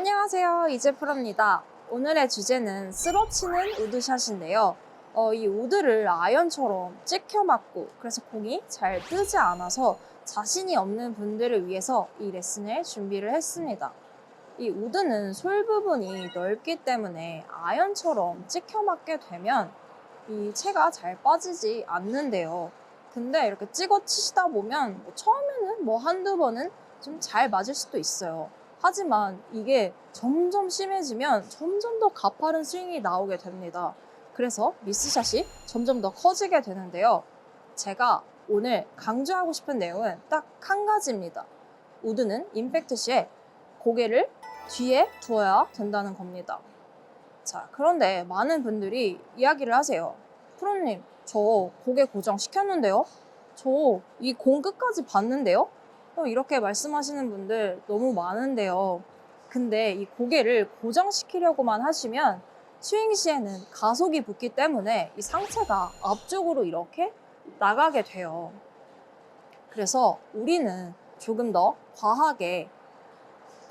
안녕하세요. 이재프로입니다. 오늘의 주제는 쓰러치는 우드샷인데요. 어, 이 우드를 아이언처럼 찍혀 맞고 그래서 공이 잘 뜨지 않아서 자신이 없는 분들을 위해서 이 레슨을 준비를 했습니다. 이 우드는 솔 부분이 넓기 때문에 아이언처럼 찍혀 맞게 되면 이 채가 잘 빠지지 않는데요. 근데 이렇게 찍어 치시다 보면 뭐 처음에는 뭐 한두 번은 좀 잘 맞을 수도 있어요. 하지만 이게 점점 심해지면 점점 더 가파른 스윙이 나오게 됩니다. 그래서 미스샷이 점점 더 커지게 되는데요. 제가 오늘 강조하고 싶은 내용은 딱 한 가지입니다. 우드는 임팩트 시에 고개를 뒤에 두어야 된다는 겁니다. 자, 그런데 많은 분들이 이야기를 하세요. 프로님, 저 고개 고정 시켰는데요? 저 이 공 끝까지 봤는데요? 어, 이렇게 말씀하시는 분들 너무 많은데요. 근데 이 고개를 고정시키려고만 하시면 스윙 시에는 가속이 붙기 때문에 이 상체가 앞쪽으로 이렇게 나가게 돼요. 그래서 우리는 조금 더 과하게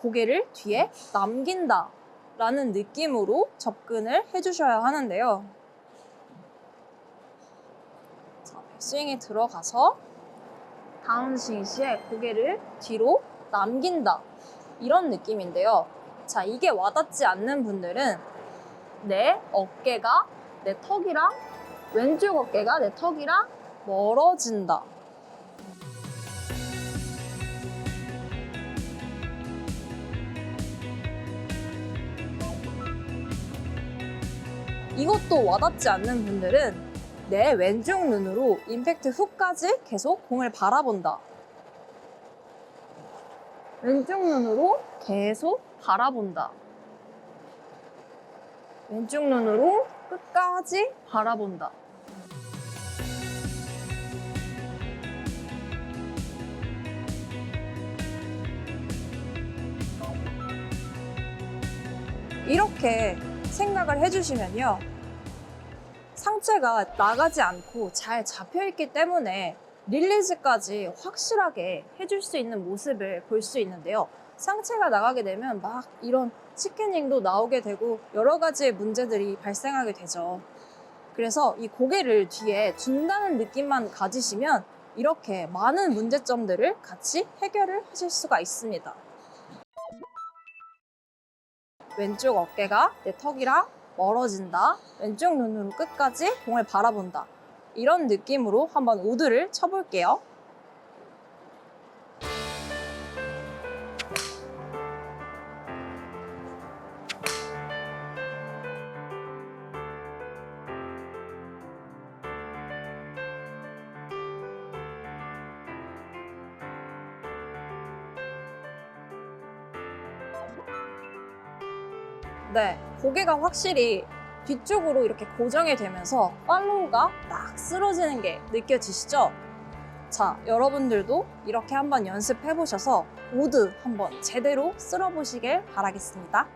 고개를 뒤에 남긴다 라는 느낌으로 접근을 해주셔야 하는데요. 자, 스윙에 들어가서 다운스윙 시에 고개를 뒤로 남긴다. 이런 느낌인데요. 자, 이게 와닿지 않는 분들은 내 어깨가 내 턱이랑 왼쪽 어깨가 내 턱이랑 멀어진다. 이것도 와닿지 않는 분들은 내 왼쪽 눈으로 임팩트 후까지 계속 공을 바라본다. 왼쪽 눈으로 계속 바라본다. 왼쪽 눈으로 끝까지 바라본다. 이렇게 생각을 해주시면요. 상체가 나가지 않고 잘 잡혀 있기 때문에 릴리즈까지 확실하게 해줄 수 있는 모습을 볼 수 있는데요. 상체가 나가게 되면 막 이런 치킨닝도 나오게 되고 여러 가지의 문제들이 발생하게 되죠. 그래서 이 고개를 뒤에 둔다는 느낌만 가지시면 이렇게 많은 문제점들을 같이 해결을 하실 수가 있습니다. 왼쪽 어깨가 내 턱이랑 멀어진다. 왼쪽 눈으로 끝까지 공을 바라본다. 이런 느낌으로 한번 우드를 쳐볼게요. 네, 고개가 확실히 뒤쪽으로 이렇게 고정이 되면서 팔로우가 딱 쓰러지는 게 느껴지시죠? 자, 여러분들도 이렇게 한번 연습해 보셔서 우드 한번 제대로 쓸어 보시길 바라겠습니다.